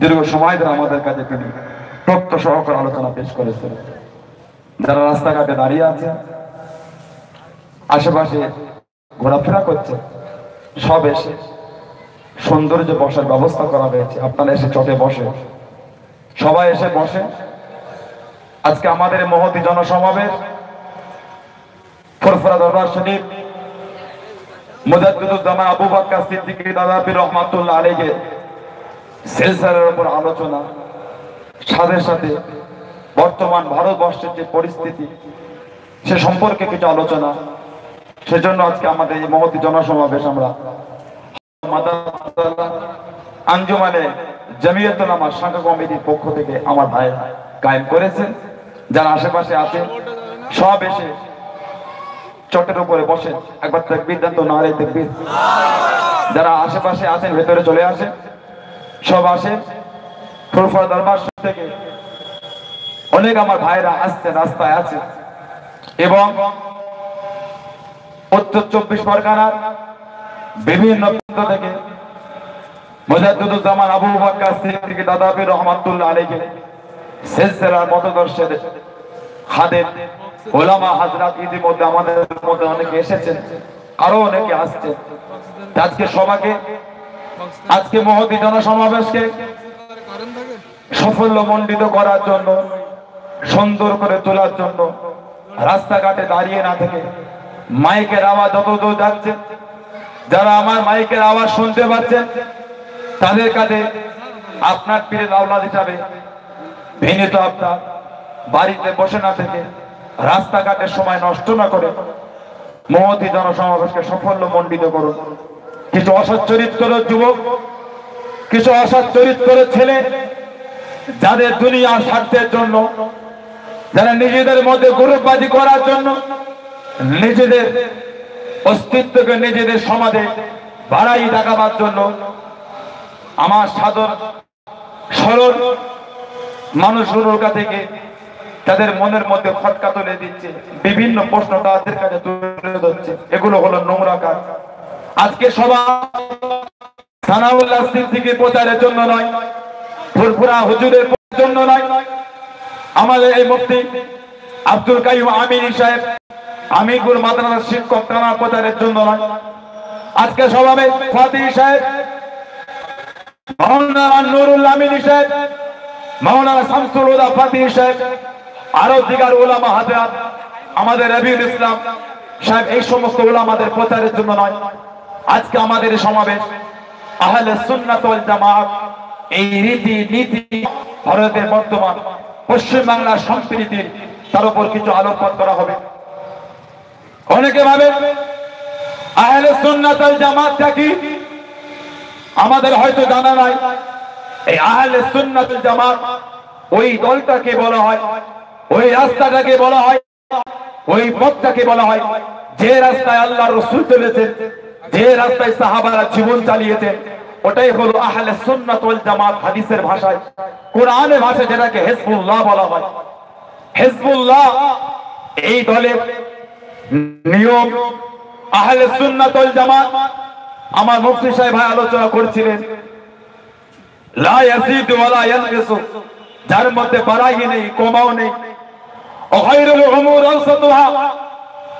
দীর্ঘ সময় ধরে আমাদের কাছে তিনি তথ্য সহকারে আলোচনা পেশ করেছেন। যারা রাস্তাঘাটে দাঁড়িয়ে আছে, আশেপাশে ঘোরাফেরা করছে, সব এসে সৌন্দর্য বসার ব্যবস্থা করা হয়েছে। আপনারা এসে চটে বসে। সবাই এসে বসে। আজকে আমাদের মহতি জনসমাবেশ, ফুরফুরা দরবার শরীফ, মুজাদ্দিদুজ্জামান আবু বাক্কা সিদ্দিকী দাদাবি রহমাতুল্লাহ আলাইহি সিলসিলার উপর আলোচনা, সাথে সাথে বর্তমান ভারতবর্ষের যে পরিস্থিতি, সে সম্পর্কে কিছু আলোচনা। সেজন্য আজকে আমাদের এই মহতি জনসমাবেশ আমরা আঞ্জুমানে জামিয়াতুল আমার শাখা কমিটির পক্ষ থেকে আমার ভাই কায়েম করেছেন, যারা আশেপাশে আছে, সব এসে চটের উপরে বসেন। একবার তাকবীর দেন তো নারে তাকবীর। যারা আশেপাশে আছেন, ভেতরে চলে আসেন। সব আসেন ফুরফুরা দরবার থেকে অনেক আমার ভাইরা আসছে, রাস্তায় আছে। এবং উত্তর চব্বিশ পরগনার বিভিন্ন থেকে মুজাদ্দুজ্জামান আবু বাক্কা সিদ্দিকী দাদাবি রহমাতুল্লাহ আলাইহি সিলসিলার মতদর্শের খাদেম ওলামা হাজরাত ইতিমধ্যে আমাদের মধ্যে অনেকে এসেছেন, আরও অনেকে আসছেন। আজকে সবাইকে আজকে মহতি জনসমাবেশকে সাফল্য মণ্ডিত করার জন্য, সুন্দর করে তোলার জন্য, রাস্তাঘাটে দাঁড়িয়ে না থেকে মাইকের আওয়াজ যত দূর যাচ্ছে, যারা আমার মাইকের আওয়াজ শুনতে পাচ্ছেন তাদের কাছে আপনার পীরের আওলাদ হিসাবে বিনীত আপনার বাড়িতে বসে না থেকে রাস্তাঘাটের সময় নষ্ট না করে মহতি জনসমাবেশকে সাফল্য মণ্ডিত করুন। কিছু অসৎ চরিত্র যুবক, কিছু অসৎ চরিত্র ছেলে যাদের দুনিয়া স্বার্থের জন্য, যারা নিজেদের মধ্যে গ্রুপবাজি করার জন্য নিজেদের অস্তিত্বকে নিজেদের সমাজে বাড়াই দেখাবার জন্য আমার সাদর, সরল মানুষগুলোর কাছে থেকে তাদের মনের মধ্যে খটকা তুলে দিচ্ছে, বিভিন্ন প্রশ্ন তাদের কাছে তুলে ধরছে। এগুলো হলো নোংরা কাজ। আজকে সবাই প্রচারের জন্য নয়, ফুরফুরা হুজুরের জন্য নয়। আমাদের এই মুফতি আব্দুল কাইম আমিনী সাহেব আমিরগুল মাদ্রাসার শিক্ষক তারা প্রচারের জন্য নয়। আজকে সভাবে ফাতি সাহেব, মাওলানা নুরুল সাহেব, মাওলানা শামসুল ফাতি সাহেব হাজার আমাদের রবিউল ইসলাম সাহেব, এই সমস্ত ওলামাদের প্রচারের জন্য নয়। আজকে আমাদের সমাবেশ। আহলে সুন্নাত ওয়াল জামাত, এই রীতি নীতি, ভারতের বর্তমান পশ্চিম বাংলার সম্প্রীতির তার উপর কিছু আলোকপাত করা হবে। অনেকে ভাবে, আহলে সুন্নাত ওয়াল জামাতটা কি? আমাদের হয়তো জানা নাই। এই আহলে সুন্নাত ওয়াল জামাত, ওই দলটাকে বলা হয়, ওই রাস্তাটাকে বলা হয়, ওই পথটাকে বলা হয়, যে রাস্তায় আল্লাহ রসুল চলেছেন যে রাস্তায় সাহাবারা জীবন চালিয়েছেন, ওটাই হলো আহলে সুন্নাত ওয়াল জামাত হাদিসের ভাষায়। কোরআনের ভাষায় যেটাকে হিজবুল্লাহ বলা হয়। হিজবুল্লাহ এই দলের নিয়ম, আহলে সুন্নাত ওয়াল জামাত। আমার মুফতি সাহেব ভাই আলোচনা করছিলেন, লা ইয়াজিদ ওয়ালা ইয়ানকিসু, যার মধ্যে বাড়াই নেই, কমাও নেই। অখাইরুল উমুর আওসাতুহা,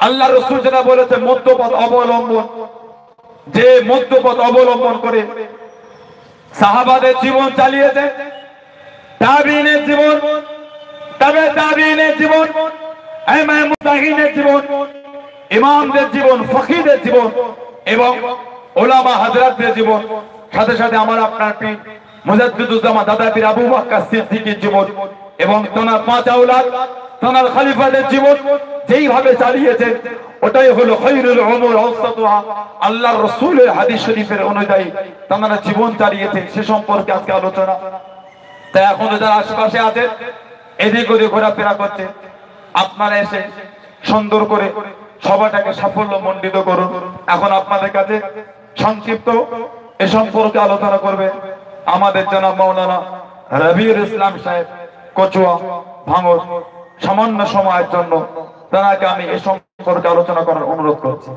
আল্লাহ রাসূল যেটা বলেছে, মধ্যপথ অবলম্বন। যে মধ্যপথ অবলম্বন করে সাহাবাদের জীবন চালিয়েছে, তাবিনের জীবন, তবে তাবিনের জীবন ইমাম মুতাহিনের জীবন, ইমামদের জীবন, ফকিদের জীবন এবং ওলামা হযরতদের জীবন। সাথে সাথে আমার আপনার পীর মুজাদ্দিদুজ্জামান দাদা পীর আবু বকর সিদ্দিকীর জীবন এবং তোনার পাঁচ আওলাদ তোনার খলিফাদের জীবন যেইভাবে চালিয়েছেন ওটাই হলো খৈরুল উমর আওসাতুহা আল্লাহর রাসূলের হাদিস শরীফের অনুযায়ী তারা জীবন চালিয়েছে সে সম্পর্কে আজকে আলোচনা। তাই এখন যারা আশেপাশে আছে এদিক ওদিক ঘোরাফেরা করছে আপনারা এসে সুন্দর করে সবাটাকে সাফল্য মণ্ডিত করুন। এখন আপনাদের কাছে সংক্ষিপ্ত এ সম্পর্কে আলোচনা করবে আমাদের জনাব মৌলানা রবিউল ইসলাম সাহেব, কচুয়া, ভাঙর। সামান্য সময়ের জন্য তারাকে আমি এ সম্পর্কে আলোচনা করার অনুরোধ করছি।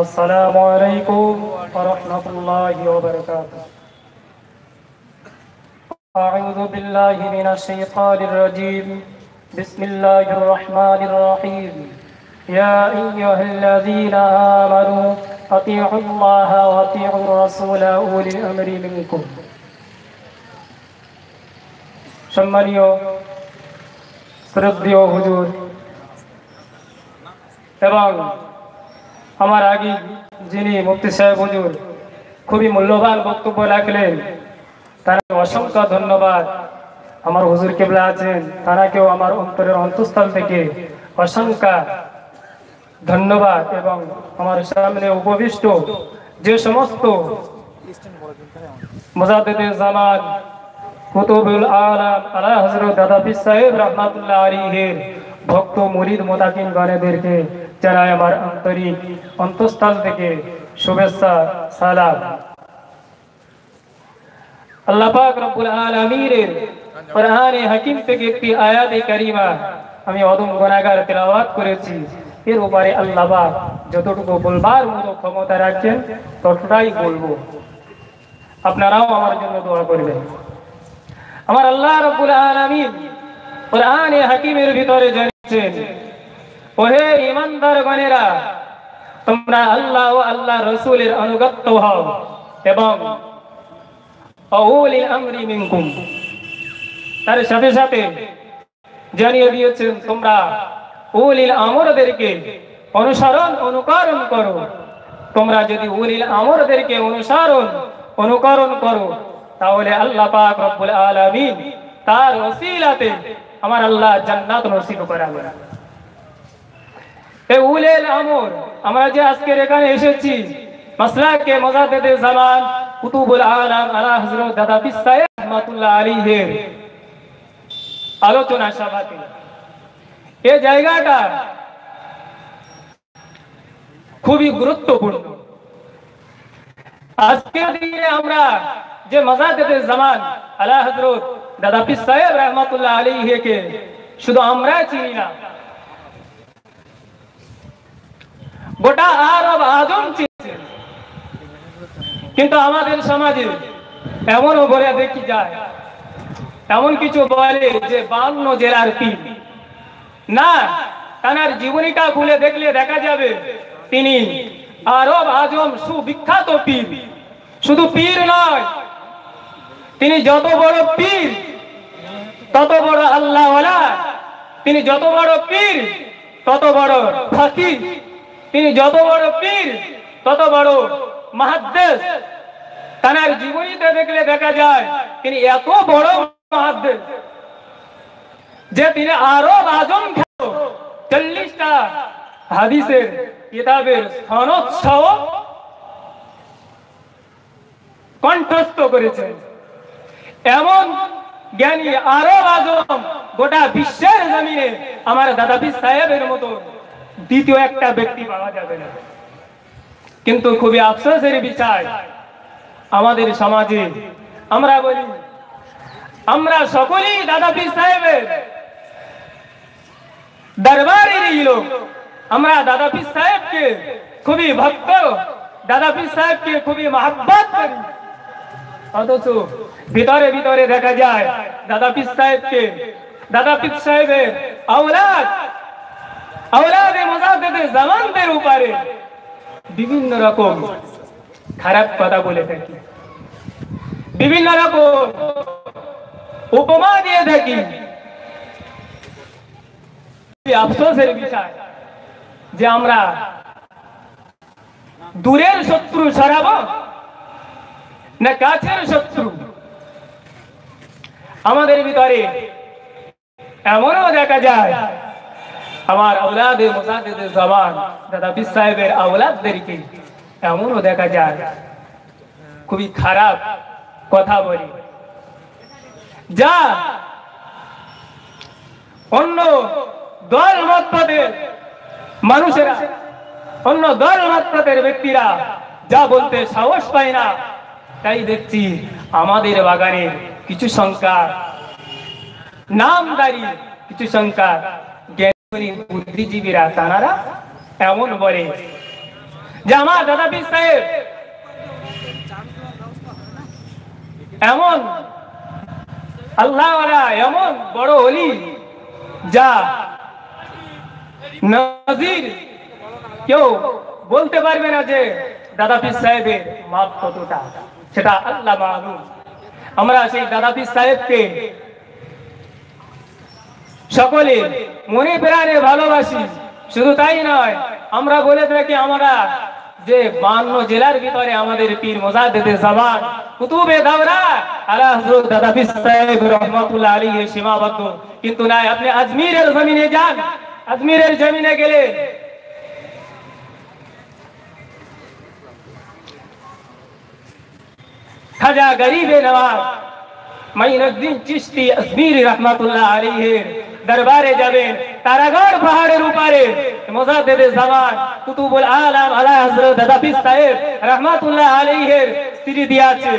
আসসালামু أطيعوا الله وأطيعوا الرسول أولي الأمر منكم সম্মানীয় শ্রদ্ধেয় হুজুর এবং আমার আগে যিনি মুফতি সাহেব হুজুর খুবই মূল্যবান বক্তব্য রাখলেন তাকে অসংখ্য ধন্যবাদ আমার হুজুর কেবলা আছেন তারাকেও আমার অন্তরের অন্তঃস্থল থেকে অসংখ্য ধন্যবাদ এবং আমার সামনে উপবিষ্ট যে সমস্ত মুজাদ্দিদে জামান, কুতুবুল আলাম আলা হযরত দাদা পীর সাহেব রাহমাতুল্লাহ আলাইহির ভক্ত, মুরিদ, মুতাকিন গণেদেরকে জানাই আমার আন্তরিক অন্তঃস্থল থেকে শুভেচ্ছা, সালাম। আল্লাহ পাক রব্বুল আলামিনের কোরআনে হাকিম থেকে একটি আয়াতে কারিমা আমি অদম গুনাহগার তেলাওয়াত করেছি। এর উপরে আল্লাহ যতটুকু বলবার মতো ক্ষমতা রাখছেন, ততটাই বলব। আপনারাও আমার জন্য দোয়া করবেন। আমার আল্লাহ রাব্বুল আলামিন কোরআনে হাকিমের ভিতরে জানিয়েছেন, ওহে ইমানদার গণেরা তোমরা আল্লাহ ও আল্লাহ রসুলের অনুগত হও এবং আমরি মিনকুম, তার সাথে সাথে জানিয়ে দিয়েছেন তোমরা উলিল আমরদেরকে অনুসরণ, অনুকরণ করো। তোমরা যদি উলিল আমরদেরকে অনুসরণ, অনুকরণ করো, তাহলে আল্লাহ পাক রব্বুল আলামিন তার ওসিলাতে আমার আল্লাহ জান্নাত নসিব আমর, আমরা যে আজকের এখানে এসেছি, মাসলাকে মজাদেদে জামান কুতুবুল আলাম আলা হযরত দাদা রহমাতুল্লাহ আলাইহির আলোচনা সভাতে। এই জায়গাটা খুবই গুরুত্বপূর্ণ আজকের দিনে আমরা যে মজাদেদে জামান আলা হযরত দাদা পীর সাহেব রহমাতুল্লাহ আলাইহিকে শুধু আমরা চিনি না গোটা আরব আজম চিনছে কিন্তু আমাদের সমাজে এমনও বলে দেখি যায় এমন কিছু বলে যে বান্ন জেলার পীর না, তার জীবনীটা খুলে দেখলে দেখা যাবে তিনি আরব আজম সুবিখ্যাত পীর। শুধু পীর নয়, তিনি যত বড় পীর, তত বড় আল্লাহওয়ালা, তিনি যত বড় পীর, তত বড় ফকির, তিনি যত বড় পীর, তত বড় মহাদ্দেশ। তার জীবনীতে দেখলে দেখা যায়, তিনি এত বড় মহাদ্দেশ। যে তিনি আরও আজম খ্যাত চল্লিশটা হাদিসের কিতাবের সনৎসহ কণ্ঠস্থ করেছেন। এমন জ্ঞানী আরও আজম গোটা বিশ্বের জমিনে আমার দাদাবি সাহেবের মতো দ্বিতীয় একটা ব্যক্তি পাওয়া যাবে না। কিন্তু খুবই আফসোসের বিষয়, আমাদের সমাজে আমরা বলি, আমরা সকলেই দাদা পীর দরবারের লোক আমরা দাদা পীর সাহেবকে খুবই ভক্ত দাদা পীর সাহেবকে খুবই মহাব্বত করি অথচ ভিতরে ভিতরে দেখা যায় দাদা পীর সাহেবকে দাদা পীর সাহেবের আওলাদ আওলাদে মোজাদ্দেদে জামানদের উপরে বিভিন্ন রকম খারাপ কথা বলে থাকি বিভিন্ন রকম উপমা দিয়ে থাকি আফসোসের বিষয় যে আমরা দূরের শত্রু সরাব না কাছের শত্রু? আমাদের ভিতরে এমনও দেখা যায়, আমার আওলাদে মুসাদ্দেদে জবান, দাদা বিস সাহেবের আওলাদদেরকে এমনও দেখা যায়, খুবই খারাপ কথা বলি। যা অন্য দল মতপদের মানুষেরা, অন্য দল মতপদের ব্যক্তিরা যা বলতে সাহস পায় না, তাই দেখছি আমাদের বাগানে কিছু সংখ্যা, নামদারি কিছু সংখ্যা জ্ঞানী বুদ্ধিজীবীরা তানারা এমন বলে যে, আমার দাদা সাহেব, এমন আল্লাহ এমন বড় অলি যা নজির, কেউ বলতে পারবে না যে দাদা সাহেবের মাপ কতটা, সেটা আল্লাহ আমরা সেই দাদা সাহেবকে সকলে মনে প্রাণে ভালোবাসি, শুধু তাই নয়, আমরা বলে থাকি আমরা যে বান্ন জেলার ভিতরে আমাদের পীর মোজাদ্দেদে জামান, কুতুবে দাওরা, আলা হযরত দাদা পীর সাহেব রহমাতুল্লাহ আলাইহি সীমাবদ্ধ। কিন্তু না আপনি আজমিরের জমিনে যান আজমিরের জমিনে গেলে খাজা গরিবে নওয়াজ মাইনুদ্দিন চিশতি আজমির রহমাতুল্লাহ আলাইহির দরবারে যাবেন তারাগড় পাহাড়ের উপরে মুজাদ্দেদে জামান কুতুবুল আলাম আলা হযরত দাদা পীর সাহেব রহমাতুল্লাহ আলাইহির স্ত্রী দিয়াছে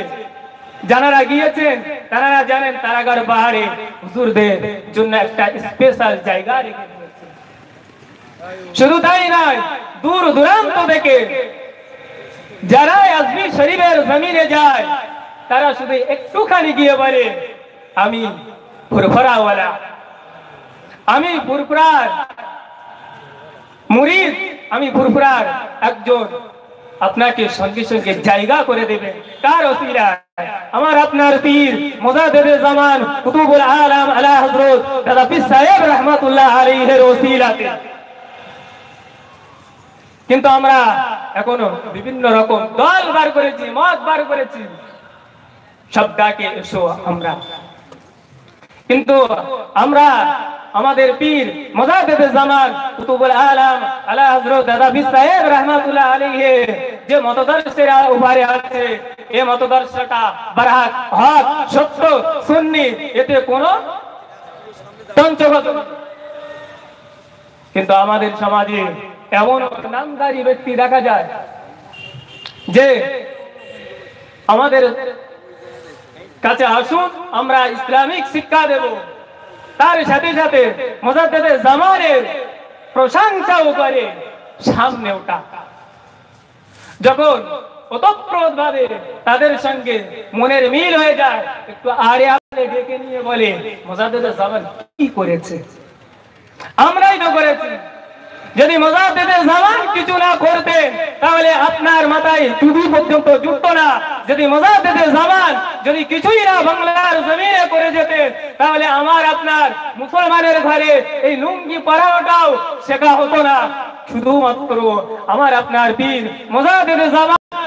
যারা গিয়েছেন তারা জানেন তারাগড় পাহাড়ে হুজুরদের জন্য একটা স্পেশাল জায়গা রেখে দিয়েছে শুধু তাই নয়, দূর দূরান্ত থেকে যারা আজমির শরীফের জমিনে যায়, তারা শুধু একটুখানি গিয়ে বলে, আমি ফুরফরাওয়ালা, আমি ফুরফুরার মুরিদ, আমি ফুরফুরার একজন। আপনাকে সঙ্গে সঙ্গে জায়গা করে দেবে। কার অসিলা আমার আপনার পীর মোজাদ্দেদে জামান কুতুবুল আলাম আলা হযরত দাদা পীর সাহেব রাহমাতুল্লাহ আলাইহির ওসিলাতে। কিন্তু আমরা এখনও বিভিন্ন রকম দল বার করেছি, মত বার করেছি। সব ডাকে এসো আমরা। কিন্তু আমরা আমাদের পীর মজাদেদে জামান কুতুবুল আলাম আলা হযরত দাদা পীর সাহেব রাহমাতুল্লাহ আলাইহি, যে মতদর্শের উপরে আছে এই মতদর্শটা হক, সত্য, সুন্নি, এতে কোনো কিন্তু আমাদের সমাজে এমন নামদারি ব্যক্তি দেখা যায় যে আমাদের কাছে আসুন, আমরা ইসলামিক শিক্ষা দেব। তার সাথে সাথে মোজাদ্দেদে জামানের প্রশংসাও করে সামনে ওটা যখন ওতপ্রোত ভাবে তাদের সঙ্গে মনের মিল হয়ে যায়, একটু আড়ে আড়ে ডেকে নিয়ে বলে মোজাদ্দেদে জামান কি করেছে? আমরাই তো করেছি। যদি মোজাদ্দেদে জামান কিছু না করতেন তাহলে আপনার মাথায় টুপি পর্যন্ত যুক্ত না। যদি মোজাদ্দেদে জামান যদি কিছুই না বাংলার জমিনে করে যেতেন, তাহলে আমার আপনার মুসলমানের ঘরে এই লুঙ্গি পরাটাও শেখা হতো না। শুধুমাত্র আমার আপনার পীর পেতে জামান